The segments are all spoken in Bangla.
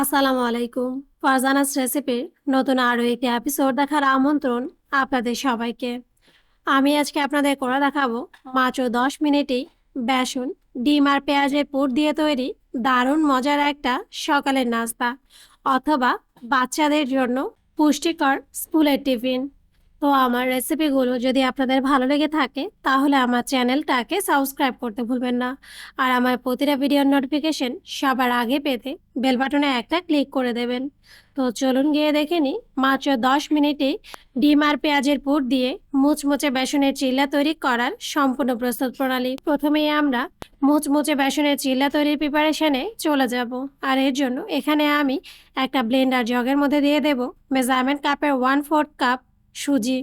আসসালামু আলাইকুম। ফারজানাস রেসিপির নতুন আরও একটি এপিসোড দেখার আমন্ত্রণ আপনাদের সবাইকে। আমি আজকে আপনাদের করে দেখাবো মাত্র দশ মিনিটেই বেসন, ডিম আর পেঁয়াজের পুর দিয়ে তৈরি দারুণ মজার একটা সকালের নাস্তা অথবা বাচ্চাদের জন্য পুষ্টিকর স্কুলের টিফিন। তো আমার রেসিপিগুলো যদি আপনাদের ভালো লেগে থাকে, তাহলে আমার চ্যানেলটাকে সাবস্ক্রাইব করতে ভুলবেন না। আর আমার প্রতিটা ভিডিওর নোটিফিকেশন সবার আগে পেতে বেল বাটনে একটা ক্লিক করে দেবেন। তো চলুন গিয়ে দেখে নিই, মাত্র দশ মিনিটে ডিম আর পেঁয়াজের পুর দিয়ে মুচমুচে বেসনের চিল্লা তৈরি করার সম্পূর্ণ প্রস্তুত প্রণালী। প্রথমেই আমরা মুচমুচে বেসনের চিল্লা তৈরির প্রিপারেশনে চলে যাব। আর এর জন্য এখানে আমি একটা ব্লেন্ডার জগের মধ্যে দিয়ে দেব। মেজারমেন্ট কাপের ওয়ান ফোর্থ কাপ সুজি।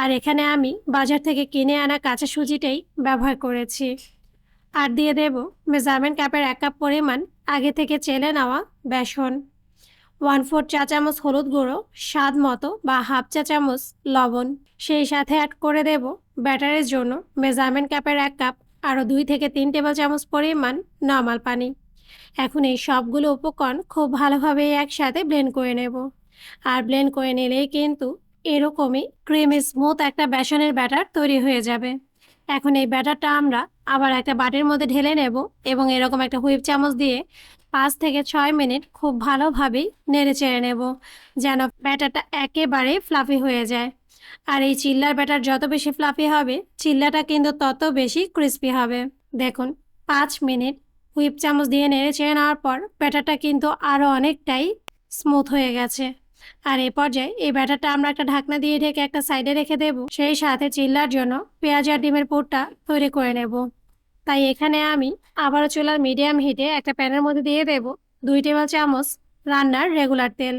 আর এখানে আমি বাজার থেকে কিনে আনা কাঁচা সুজিটাই ব্যবহার করেছি। আর দিয়ে দেব মেজারমেন্ট কাপের এক কাপ পরিমাণ আগে থেকে চেলে নেওয়া বেসন। ওয়ান ফোর চা চামচ হলুদ গুঁড়ো, স্বাদ মতো বা হাফ চা চামচ লবণ। সেই সাথে অ্যাড করে দেব ব্যাটারের জন্য মেজারমেন্ট কাপের এক কাপ আরও দুই থেকে তিন টেবিল চামচ পরিমাণ নর্মাল পানি। এখন এই সবগুলো উপকরণ খুব ভালোভাবে একসাথে ব্লেন্ড করে নেব। আর ব্লেন্ড করে নিলেই কিন্তু এরকমই ক্রিমি স্মুথ একটা বেসনের ব্যাটার তৈরি হয়ে যাবে। এখন এই ব্যাটারটা আমরা আবার একটা বাটির মধ্যে ঢেলে নেব এবং এরকম একটা হুইপ চামচ দিয়ে পাঁচ থেকে ছয় মিনিট খুব ভালোভাবেই নেড়ে চেড়ে নেব, যেন ব্যাটারটা একেবারেই ফ্লাফি হয়ে যায়। আর এই চিল্লার ব্যাটার যত বেশি ফ্লাফি হবে, চিল্লাটা কিন্তু তত বেশি ক্রিস্পি হবে। দেখুন, পাঁচ মিনিট হুইপ চামচ দিয়ে নেড়ে চেড়ে নেওয়ার পর ব্যাটারটা কিন্তু আরও অনেকটাই স্মুথ হয়ে গেছে। আর এই পর্যায়ে এই ব্যাটারটা আমরা একটা ঢাকনা দিয়ে ঢেকে একটা সাইডে রেখে দেব। সেই সাথে চিল্লার জন্য পেঁয়াজ আর ডিমের পুরটা তৈরি করে নেব। তাই এখানে আমি আবারও চুলার মিডিয়াম হিটে একটা প্যানের মধ্যে দিয়ে দেব দুই টেবিল চামচ রান্নার রেগুলার তেল।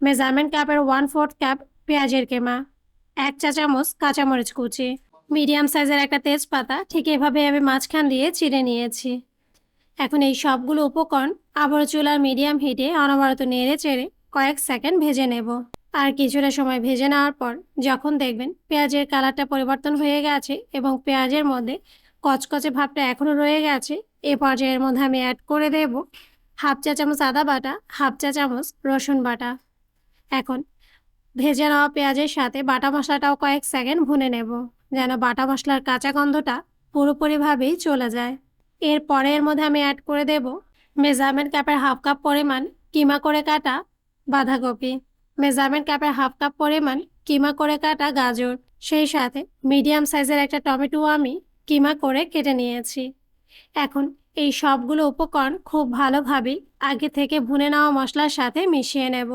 মেজারমেন্ট কাপের ওয়ান ফোর্থ কাপ পেঁয়াজের কেমা, এক চা চামচ কাঁচামরিচ কুচি। মিডিয়াম সাইজের একটা তেজপাতা ঠিক এভাবে আমি মাঝখান দিয়ে চিড়ে নিয়েছি। এখন এই সবগুলো উপকরণ আবারও চুলার মিডিয়াম হিটে অনবরত নেড়ে চেড়ে কয়েক সেকেন্ড ভেজে নেব। আর কিছুটা সময় ভেজে নেওয়ার পর যখন দেখবেন পেঁয়াজের কালারটা পরিবর্তন হয়ে গেছে এবং পেঁয়াজের মধ্যে কচকচে ভাবটা এখনও রয়ে গেছে, এ পর্যায়ের মধ্যে আমি অ্যাড করে দেব হাফ চা চামচ আদা বাটা, হাফ চা চামচ রসুন বাটা। এখন ভেজে নেওয়া পেঁয়াজের সাথে বাটা মশলাটাও কয়েক সেকেন্ড ভুনে নেব, যেন বাটা মশলার কাঁচা গন্ধটা পুরোপুরিভাবেই চলে যায়। এরপরে এর মধ্যে আমি অ্যাড করে দেব মেজারমেন্ট কাপের হাফ কাপ পরিমাণ কিমা করে কাটা বাঁধাকপি, মেজারমেন্ট কাপের হাফ কাপ পরিমাণ কিমা করে কাটা গাজর। সেই সাথে মিডিয়াম সাইজের একটা টমেটো আমি কিমা করে কেটে নিয়েছি। এখন এই সবগুলো উপকরণ খুব ভালোভাবে আগে থেকে ভুনে নেওয়া মশলার সাথে মিশিয়ে নেব।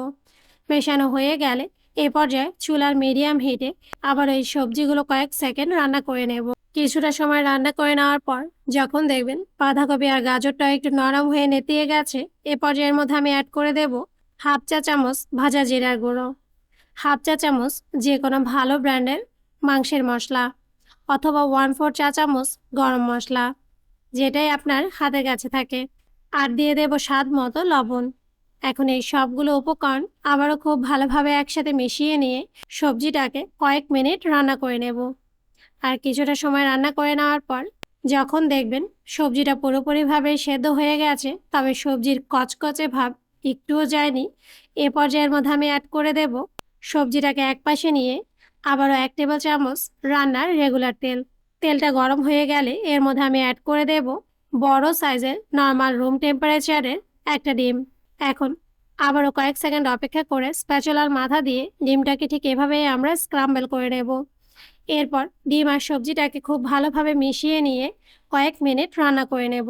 মেশানো হয়ে গেলে এ পর্যায়ে চুলার মিডিয়াম হিটে আবার এই সবজিগুলো কয়েক সেকেন্ড রান্না করে নেব। কিছুটা সময় রান্না করে নেওয়ার পর যখন দেখবেন বাঁধাকপি আর গাজরটা একটু নরম হয়ে নেতিয়ে গেছে, এ পর্যায়ের মধ্যে আমি অ্যাড করে দেব হাফ চা চামচ ভাজা জিরার গুঁড়ো, হাফ চা চামচ যে কোনো ভালো ব্র্যান্ডের মাংসের মশলা অথবা ওয়ান ফোর চা চামচ গরম মশলা, যেটাই আপনার হাতের কাছে থাকে। আর দিয়ে দেব স্বাদ মতো লবণ। এখন এই সবগুলো উপকরণ আবারও খুব ভালোভাবে একসাথে মিশিয়ে নিয়ে সবজিটাকে কয়েক মিনিট রান্না করে নেব। আর কিছুটা সময় রান্না করে নেওয়ার পর যখন দেখবেন সবজিটা পুরোপুরিভাবে সেদ্ধ হয়ে গেছে, তবে সবজির কচকচে ভাব একটুও যায়নি। এ পর্যায়ের মধ্যে আমি অ্যাড করে দেব সবজিটাকে এক পাশে নিয়ে, আবারও এক টেবিল চামচ রান্নার রেগুলার তেল। তেলটা গরম হয়ে গেলে এর মধ্যে আমি অ্যাড করে দেব বড় সাইজের নর্মাল রুম টেম্পারেচারের একটা ডিম। এখন আবারও কয়েক সেকেন্ড অপেক্ষা করে স্প্যাচুলার মাথা দিয়ে ডিমটাকে ঠিক এভাবেই আমরা স্ক্রাম্বল করে নেব। এরপর ডিম আর সবজিটাকে খুব ভালোভাবে মিশিয়ে নিয়ে কয়েক মিনিট রান্না করে নেব।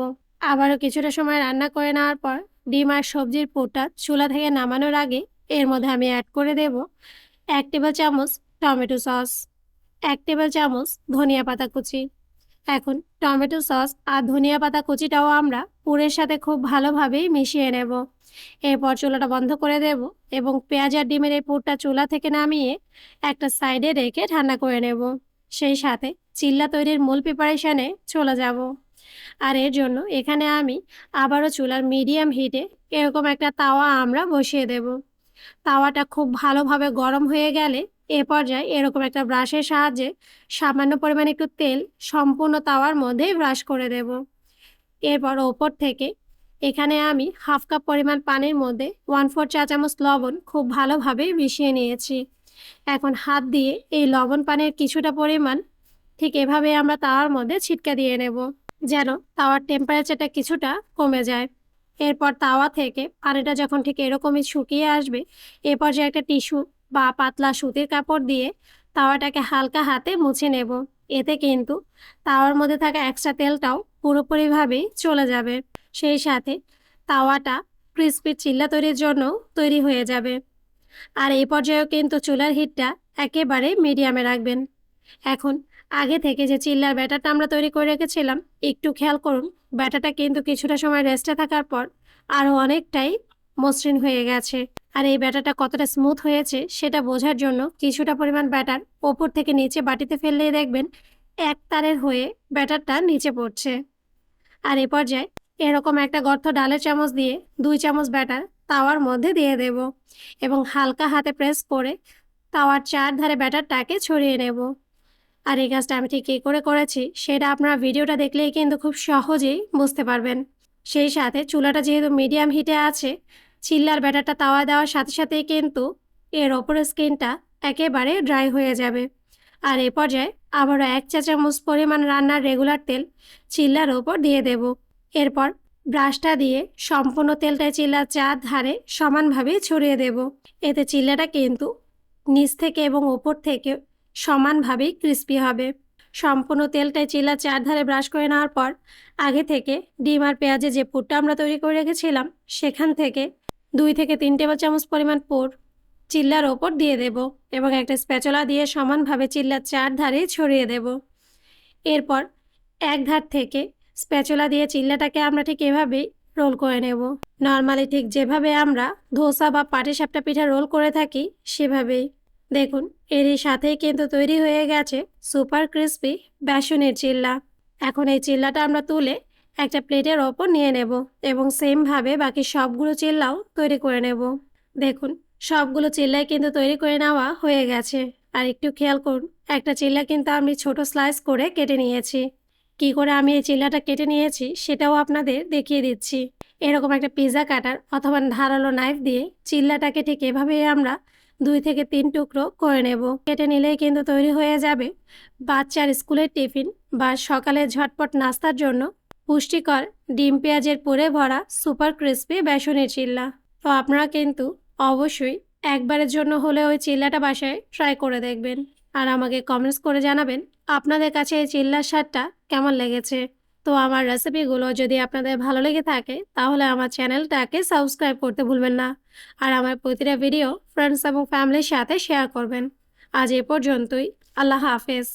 আবারও কিছুটা সময় রান্না করে নেওয়ার পর ডিম আর সবজির পুরটা চুলা থেকে নামানোর আগে এর মধ্যে আমি অ্যাড করে দেব এক টেবিল চামচ টমেটো সস, এক টেবিল চামচ ধনিয়া পাতা কুচি। এখন টমেটো সস আর ধনিয়া পাতা কুচিটাও আমরা পুরের সাথে খুব ভালোভাবেই মিশিয়ে নেব। এরপর চুলাটা বন্ধ করে দেব এবং পেঁয়াজ আর ডিমের এই পুরটা চুলা থেকে নামিয়ে একটা সাইডে রেখে ঠান্ডা করে নেব। সেই সাথে চিল্লা তৈরির মূল প্রিপারেশানে চলে যাব। আর এর জন্য এখানে আমি আবারও চুলার মিডিয়াম হিটে এরকম একটা তাওয়া আমরা বসিয়ে দেব। তাওয়াটা খুব ভালোভাবে গরম হয়ে গেলে এ পর্যায়ে এরকম একটা ব্রাশের সাহায্যে সামান্য পরিমাণে একটু তেল সম্পূর্ণ তাওয়ার মধ্যেই ব্রাশ করে দেব। এরপর ওপর থেকে এখানে আমি হাফ কাপ পরিমাণ পানির মধ্যে ওয়ান ফোর চা চামচ লবণ খুব ভালোভাবে মিশিয়ে নিয়েছি। এখন হাত দিয়ে এই লবণ পানির কিছুটা পরিমাণ ঠিক এভাবে আমরা তাওয়ার মধ্যে ছিটকা দিয়ে নেব। যেন তাওয়ার টেম্পারেচারটা কিছুটা কমে যায়। এরপর তাওয়া থেকে পানিটা যখন ঠিক এরকমই শুকিয়ে আসবে, এ পর্যায়ে একটা টিস্যু বা পাতলা সুতির কাপড় দিয়ে তাওয়াটাকে হালকা হাতে মুছে নেব। এতে কিন্তু তাওয়ার মধ্যে থাকা এক্সট্রা তেলটাও পুরোপুরিভাবে চলে যাবে। সেই সাথে তাওয়াটা ক্রিসপি চিল্লা তৈরির জন্য তৈরি হয়ে যাবে। আর এই পর্যায়েও কিন্তু চুলার হিটটা একেবারে মিডিয়ামে রাখবেন। এখন আগে থেকে যে চিল্লার ব্যাটারটা আমরা তৈরি করে রেখেছিলাম, একটু খেয়াল করুন ব্যাটারটা কিন্তু কিছুটা সময় রেস্টে থাকার পর আরও অনেকটাই মসৃণ হয়ে গেছে। আর এই ব্যাটারটা কতটা স্মুথ হয়েছে সেটা বোঝার জন্য কিছুটা পরিমাণ ব্যাটার ওপর থেকে নিচে বাটিতে ফেললেই দেখবেন এক তারের হয়ে ব্যাটারটা নিচে পড়ছে। আর এ পর্যায়ে এরকম একটা গর্ত ডালের চামচ দিয়ে দুই চামচ ব্যাটার তাওয়ার মধ্যে দিয়ে দেব এবং হালকা হাতে প্রেস করে তাওয়ার চার ধারে ব্যাটারটাকে ছড়িয়ে নেব। আর এই কাজটা আমি ঠিক কী করে করেছি, সেটা আপনারা ভিডিওটা দেখলেই কিন্তু খুব সহজেই বুঝতে পারবেন। সেই সাথে চুলাটা যেহেতু মিডিয়াম হিটে আছে চিল্লার ব্যাটারটা তাওয়া দেওয়ার সাথে সাথেই কিন্তু এর ওপরের স্কিনটা একেবারে ড্রাই হয়ে যাবে। আর এ পর্যায়ে আবারও এক চা চামচ পরিমাণ রান্নার রেগুলার তেল চিল্লার ওপর দিয়ে দেব। এরপর ব্রাশটা দিয়ে সম্পূর্ণ তেলটা চিল্লার চার ধারে সমানভাবে ছড়িয়ে দেব। এতে চিল্লাটা কিন্তু নিচ থেকে এবং ওপর থেকে সমানভাবেই ক্রিস্পি হবে। সম্পূর্ণ তেলটাই চিল্লার চারধারে ব্রাশ করে নেওয়ার পর, আগে থেকে ডিম আর পেঁয়াজে যে পুরটা আমরা তৈরি করে রেখেছিলাম, সেখান থেকে দুই থেকে তিন টেবিল চামচ পরিমাণ পুর চিল্লার ওপর দিয়ে দেব এবং একটা স্প্যাচলা দিয়ে সমানভাবে চিল্লার চার ধারে ছড়িয়ে দেব। এরপর এক ধার থেকে স্প্যাচুলা দিয়ে চিল্লাটাকে আমরা ঠিক এভাবেই রোল করে নেব। নর্মালি ঠিক যেভাবে আমরা ধোসা বা পাটি সাপটা পিঠা রোল করে থাকি, সেভাবেই। দেখুন এরই সাথেই কিন্তু তৈরি হয়ে গেছে সুপার ক্রিস্পি বেসনের চিল্লা। এখন এই চিল্লাটা আমরা তুলে একটা প্লেটের ওপর নিয়ে নেব এবং সেমভাবে বাকি সবগুলো চিল্লাও তৈরি করে নেব। দেখুন, সবগুলো চিল্লাই কিন্তু তৈরি করে নেওয়া হয়ে গেছে। আর একটু খেয়াল করুন, একটা চিল্লা কিন্তু আমি ছোট স্লাইস করে কেটে নিয়েছি। কি করে আমি এই চিল্লাটা কেটে নিয়েছি সেটাও আপনাদের দেখিয়ে দিচ্ছি। এরকম একটা পিৎজা কাটার অথবা ধারালো নাইফ দিয়ে চিল্লাটাকে ঠিক এভাবেই আমরা দুই থেকে তিন টুকরো করে নেব। কেটে নিলেই কিন্তু তৈরি হয়ে যাবে। বাচ্চার স্কুলের টিফিন বা সকালে ঝটপট নাস্তার জন্য পুষ্টিকর ডিম পেঁয়াজের পুরে ভরা সুপার ক্রিস্পি বেসনের চিল্লা। তো আপনারা কিন্তু অবশ্যই একবারের জন্য হলে ওই চিল্লাটা বাসায় ট্রাই করে দেখবেন। আর আমাকে কমেন্টস করে জানাবেন আপনাদের কাছে এই চিল্লার স্বাদটা কেমন লেগেছে। তো আমার রেসিপিগুলো যদি আপনাদের ভালো লেগে থাকে, তাহলে আমার চ্যানেলটাকে সাবস্ক্রাইব করতে ভুলবেন না। আর আমার প্রতিটা ভিডিও ফ্রেন্ডস এবং ফ্যামিলির সাথে শেয়ার করবেন। আজ এ পর্যন্তই। আল্লাহ হাফেজ।